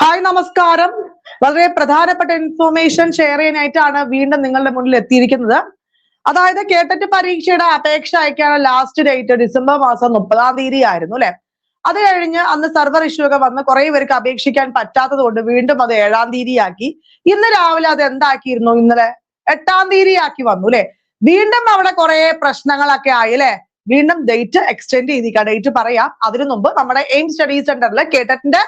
Hi നമസ്കാരം. വളരെ പ്രധാനപ്പെട്ട ഇൻഫോർമേഷൻ ഷെയർ ചെയ്യാനായിട്ടാണ് വീണ്ടും നിങ്ങളുടെ മുന്നിൽ എത്തിയിരിക്കുന്നത്. അതായത് കേട്ടറ്റ് പരീക്ഷയുടെ അപേക്ഷ അയക്കാനുള്ള ലാസ്റ്റ് ഡേറ്റ് ഡിസംബർ മാസം മുപ്പതാം തീയതി ആയിരുന്നു അല്ലെ? അത് കഴിഞ്ഞ് അന്ന് സർവർ ഇഷ്യൂ ഒക്കെ വന്ന് കുറെ പേർക്ക് അപേക്ഷിക്കാൻ പറ്റാത്തത് കൊണ്ട് വീണ്ടും അത് ഏഴാം തീയതി ആക്കി ഇന്ന് രാവിലെ അത് എന്താക്കിയിരുന്നു? ഇന്നലെ എട്ടാം തീയതി ആക്കി വന്നു അല്ലെ? വീണ്ടും അവിടെ കുറെ പ്രശ്നങ്ങളൊക്കെ ആയി അല്ലെ? വീണ്ടും ഡേറ്റ് എക്സ്റ്റെൻഡ് ചെയ്തിരിക്കുക ഡേറ്റ് പറയാം. അതിനു മുമ്പ് നമ്മുടെ എയിം സ്റ്റഡീസ് സെന്ററിൽ കേട്ടറ്റിന്റെ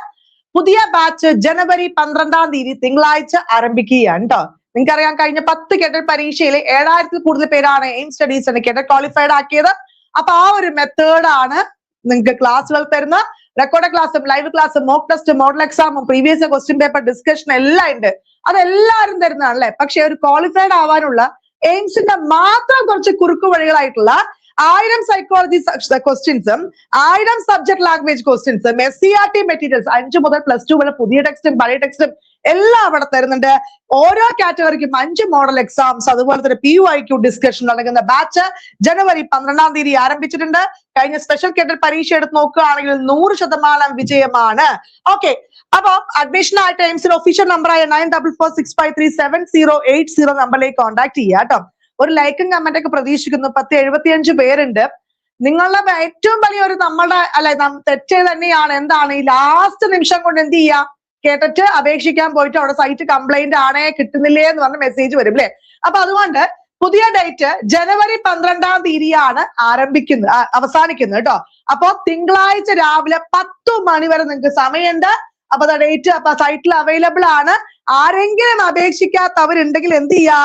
പുതിയ ബാച്ച് ജനുവരി പന്ത്രണ്ടാം തീയതി തിങ്കളാഴ്ച ആരംഭിക്കുകയാണ് കേട്ടോ നിങ്ങൾക്കറിയാം കഴിഞ്ഞ പത്ത് കേട്ടറ്റ് പരീക്ഷയിൽ ഏഴായിരത്തിൽ കൂടുതൽ പേരാണ് എയിം സ്റ്റഡീസ് കേട്ടറ്റ് ക്വാളിഫൈഡ് ആക്കിയത്. അപ്പൊ ആ ഒരു മെത്തേഡാണ് നിങ്ങൾക്ക് ക്ലാസ്സുകൾ തരുന്ന റെക്കോർഡ് ക്ലാസ്സും ലൈവ് ക്ലാസ്സും മോക്ക് ടെസ്റ്റ് മോഡൽ എക്സാമും പ്രീവിയസ് ക്വസ്റ്റ്യൻ പേപ്പർ ഡിസ്കഷൻ എല്ലാം ഉണ്ട്. അതെല്ലാവരും തരുന്നതാണ് അല്ലെ പക്ഷെ ഒരു ക്വാളിഫൈഡ് ആവാനുള്ള എയിംസിന്റെ മാത്രം കുറച്ച് കുറുക്കു വഴികളായിട്ടുള്ള ആയിരം സൈക്കോളജി ക്വസ്റ്റ്യൻസും ആയിരം സബ്ജക്ട് ലാംഗ്വേജ് ക്വസ്റ്റ്യൻസും S C R T materials അഞ്ച് മുതൽ പ്ലസ് ടു വരെ പുതിയ ടെക്സ്റ്റും പഴയ ടെക്സ്റ്റും എല്ലാം അവിടെ തരുന്നുണ്ട്. ഓരോ കാറ്റഗറിക്കും അഞ്ച് മോഡൽ എക്സാംസ് അതുപോലെ തന്നെ P Y Q discussion നടക്കുന്ന ബാച്ച് ജനുവരി പന്ത്രണ്ടാം തീയതി ആരംഭിച്ചിട്ടുണ്ട്. കഴിഞ്ഞ സ്പെഷ്യൽ കേഡറ്റ് പരീക്ഷ എടുത്ത് നോക്കുകയാണെങ്കിൽ നൂറ് ശതമാനം വിജയമാണ്. ഓക്കെ അപ്പൊ അഡ്മിഷൻ ആയിട്ട് എയിംസിന്റെ ഒഫീഷ്യൽ നമ്പറായ nine double four six five three seven zero eight zero നമ്പറിലേക്ക് കോൺടാക്ട് ചെയ്യാം കേട്ടോ. ഒരു ലൈക്കും കമന്റ് ഒക്കെ പ്രതീക്ഷിക്കുന്നു. പത്ത് എഴുപത്തിയഞ്ച് പേരുണ്ട്. നിങ്ങളുടെ ഏറ്റവും വലിയ ഒരു നമ്മളുടെ അല്ലെ തെറ്റേ തന്നെയാണ്. എന്താണ്? ഈ ലാസ്റ്റ് നിമിഷം കൊണ്ട് എന്ത് ചെയ്യാ? കേട്ടിട്ട് അപേക്ഷിക്കാൻ പോയിട്ട് അവിടെ സൈറ്റ് കംപ്ലൈന്റ് ആണേ കിട്ടുന്നില്ലേ എന്ന് പറഞ്ഞ മെസ്സേജ് വരും അല്ലെ അപ്പൊ അതുകൊണ്ട് പുതിയ ഡേറ്റ് ജനുവരി പന്ത്രണ്ടാം തീയതിയാണ് ആരംഭിക്കുന്നത് അവസാനിക്കുന്നത് കേട്ടോ അപ്പോ തിങ്കളാഴ്ച രാവിലെ പത്തു മണി വരെ നിങ്ങൾക്ക് സമയമുണ്ട്. അപ്പൊ ഡേറ്റ് അപ്പൊ സൈറ്റിൽ അവൈലബിൾ ആണ്. ആരെങ്കിലും അപേക്ഷിക്കാത്തവരുണ്ടെങ്കിൽ എന്ത് ചെയ്യാ?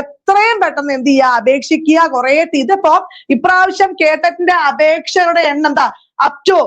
എത്രയും പെട്ടെന്ന് എന്ത് ചെയ്യാ? അപേക്ഷിക്കുക കുറെ ഇതിപ്പോ ഇപ്രാവശ്യം കേട്ടറ്റിന്റെ അപേക്ഷയുടെ എണ്ണം എന്താ അപ് ടു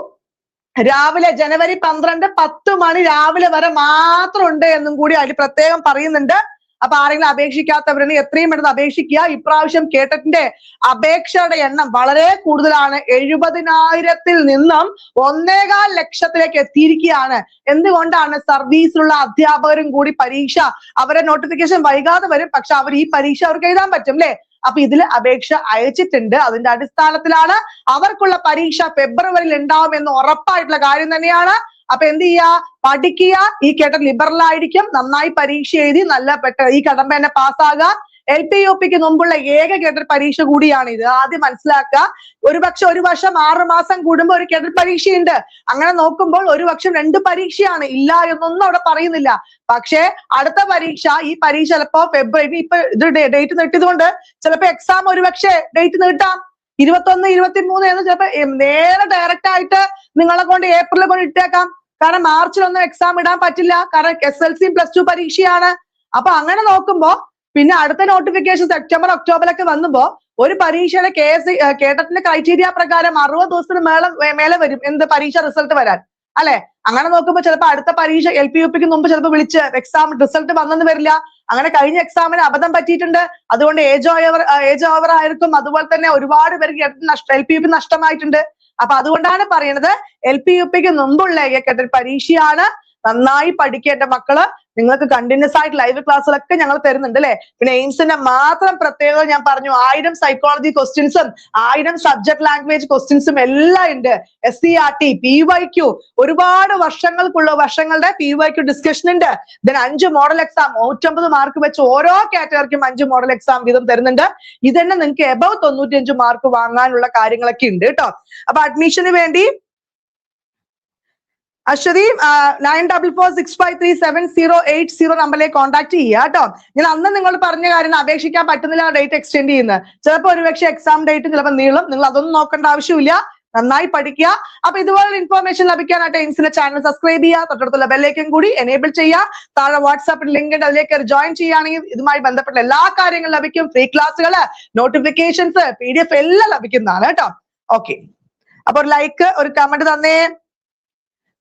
രാവിലെ ജനുവരി പന്ത്രണ്ട് പത്ത് മണി രാവിലെ വരെ മാത്രം ഉണ്ട് എന്നും കൂടി അതിൽ പ്രത്യേകം പറയുന്നുണ്ട്. അപ്പൊ ആരെങ്കിലും അപേക്ഷിക്കാത്തവരുണ്ടെങ്കിൽ എത്രയും പെട്ടെന്ന് അപേക്ഷിക്കുക. ഇപ്രാവശ്യം കേട്ടറ്റിന്റെ അപേക്ഷയുടെ എണ്ണം വളരെ കൂടുതലാണ്. എഴുപതിനായിരത്തിൽ നിന്നും ഒന്നേകാൽ ലക്ഷത്തിലേക്ക് എത്തിയിരിക്കുകയാണ്. എന്തുകൊണ്ടാണ് സർവീസിലുള്ള അധ്യാപകരും കൂടി പരീക്ഷ അവരെ നോട്ടിഫിക്കേഷൻ വൈകാതെ വരും? പക്ഷെ അവർ ഈ പരീക്ഷ അവർക്ക് എഴുതാൻ പറ്റും അല്ലേ? അപ്പൊ ഇതിൽ അപേക്ഷ അയച്ചിട്ടുണ്ട്. അതിന്റെ അടിസ്ഥാനത്തിലാണ് അവർക്കുള്ള പരീക്ഷ ഫെബ്രുവരിയിൽ ഉണ്ടാവും എന്ന് ഉറപ്പായിട്ടുള്ള കാര്യം തന്നെയാണ്. അപ്പൊ എന്ത് ചെയ്യുക പഠിക്കുക. ഈ കേട്ട ലിബറൽ ആയിരിക്കും. നന്നായി പരീക്ഷ എഴുതി നല്ല പെട്ട ഈ കടമ്പ തന്നെ പാസ്സാകുക എൽ പി യു പിക്ക് മുമ്പുള്ള ഏക കേട്ടർ പരീക്ഷ കൂടിയാണ് ഇത് ആദ്യം മനസ്സിലാക്കുക. ഒരുപക്ഷെ ഒരു വർഷം ആറ് മാസം കൂടുമ്പോൾ ഒരു കേട്ടർ പരീക്ഷയുണ്ട്. അങ്ങനെ നോക്കുമ്പോൾ ഒരു വർഷം രണ്ട് പരീക്ഷയാണ്. ഇല്ല എന്നൊന്നും അവിടെ പറയുന്നില്ല. പക്ഷേ അടുത്ത പരീക്ഷ ഈ പരീക്ഷ ചിലപ്പോ ഫെബ്രുവരി ഇപ്പൊ ഇത് ഡേറ്റ് നീട്ടിയതുകൊണ്ട് ചിലപ്പോ എക്സാം ഒരുപക്ഷെ ഡേറ്റ് നീട്ടാം. ഇരുപത്തൊന്ന് ഇരുപത്തിമൂന്ന് എന്ന് ചിലപ്പോ നേരെ ഡയറക്റ്റ് ആയിട്ട് നിങ്ങളെ കൊണ്ട് ഏപ്രിലിൽ കൊണ്ട് ഇട്ടേക്കാം. കാരണം മാർച്ചിലൊന്നും എക്സാം ഇടാൻ പറ്റില്ല. കാരണം എസ് എൽ സിയും പ്ലസ് ടു പരീക്ഷയാണ്. അപ്പൊ അങ്ങനെ നോക്കുമ്പോ പിന്നെ അടുത്ത നോട്ടിഫിക്കേഷൻ സെപ്റ്റംബർ ഒക്ടോബറിലൊക്കെ വന്നുമ്പോ ഒരു പരീക്ഷയുടെ കേസ് കേട്ടത്തിന്റെ ക്രൈറ്റീരിയ പ്രകാരം അറുപത് ദിവസത്തിന് മേലെ മേലെ വരും. എന്ത് പരീക്ഷ റിസൾട്ട് വരാൻ. അല്ലെ? അങ്ങനെ നോക്കുമ്പോ ചിലപ്പോ അടുത്ത പരീക്ഷ എൽ പി യു പിക്ക് മുമ്പ് ചിലപ്പോൾ വിളിച്ച് എക്സാം റിസൾട്ട് വന്നെന്ന് വരില്ല. അങ്ങനെ കഴിഞ്ഞ എക്സാമിന് അബദ്ധം പറ്റിയിട്ടുണ്ട്. അതുകൊണ്ട് ഏജ് ഓവർ ഏജ് ഓവർ ആയിരിക്കും. അതുപോലെ തന്നെ ഒരുപാട് പേർക്ക് എൽ പി യു പി നഷ്ടമായിട്ടുണ്ട്. അപ്പൊ അതുകൊണ്ടാണ് പറയുന്നത് എൽ പി യു പിക്ക് മുമ്പുള്ള പരീക്ഷയാണ് നന്നായി പഠിക്കേണ്ട മക്കൾ നിങ്ങൾക്ക് കണ്ടിന്യൂസ് ആയിട്ട് ലൈവ് ക്ലാസ്സുകളൊക്കെ ഞങ്ങൾ തരുന്നുണ്ട് അല്ലെ? പിന്നെ എയിംസിന്റെ മാത്രം പ്രത്യേകത ഞാൻ പറഞ്ഞു ആയിരം സൈക്കോളജി ക്വസ്റ്റ്യൻസും ആയിരം സബ്ജക്ട് ലാംഗ്വേജ് ക്വസ്റ്റ്യൻസും എല്ലാം ഉണ്ട്. S C R T P Y Q ഒരുപാട് വർഷങ്ങൾക്കുള്ള വർഷങ്ങളുടെ പി വൈ ക്യു ഡിസ്കഷൻ ഉണ്ട്. ഇതിന് അഞ്ച് മോഡൽ എക്സാം നൂറ്റമ്പത് മാർക്ക് വെച്ച് ഓരോ കാറ്റഗറിക്കും അഞ്ച് മോഡൽ എക്സാം വീതം തരുന്നുണ്ട്. ഇതന്നെ നിങ്ങൾക്ക് എബവ് തൊണ്ണൂറ്റിയഞ്ച് മാർക്ക് വാങ്ങാനുള്ള കാര്യങ്ങളൊക്കെ ഉണ്ട് കേട്ടോ. അപ്പൊ അഡ്മിഷന് വേണ്ടി Aswathy nine double four six five three seven zero eight zero നമ്പറിലേക്ക് കോൺടാക്ട് ചെയ്യുക കേട്ടോ. ഞാൻ അന്ന് നിങ്ങൾ പറഞ്ഞ കാര്യം അപേക്ഷിക്കാൻ പറ്റുന്നില്ല ഡേറ്റ് എക്സ്റ്റെൻഡ് ചെയ്യുന്നത്. ചിലപ്പോൾ ഒരുപക്ഷെ എക്സാം ഡേറ്റ് ചിലപ്പോൾ നീളും. നിങ്ങൾ അതൊന്നും നോക്കേണ്ട ആവശ്യമില്ല. നന്നായി പഠിക്കുക. അപ്പൊ ഇതുപോലുള്ള ഇൻഫർമേഷൻ ലഭിക്കാനായിട്ട് എയിംസിന്റെ ചാനൽ സബ്സ്ക്രൈബ് ചെയ്യുക. തൊട്ടടുത്തുള്ള ബെല്ലേക്കും കൂടി എനേബിൾ ചെയ്യുക. താഴെ വാട്സാപ്പിൽ ലിങ്ക് ഉണ്ട്. അതിലേക്ക് ജോയിൻ ചെയ്യുകയാണെങ്കിൽ ഇതുമായി ബന്ധപ്പെട്ട എല്ലാ കാര്യങ്ങളും ലഭിക്കും. ഫ്രീ ക്ലാസ്സുകൾ നോട്ടിഫിക്കേഷൻസ് പി ഡി എഫ് എല്ലാം ലഭിക്കുന്നതാണ് കേട്ടോ. ഓക്കെ അപ്പൊ ഒരു ലൈക്ക് ഒരു കമന്റ് തന്നേ.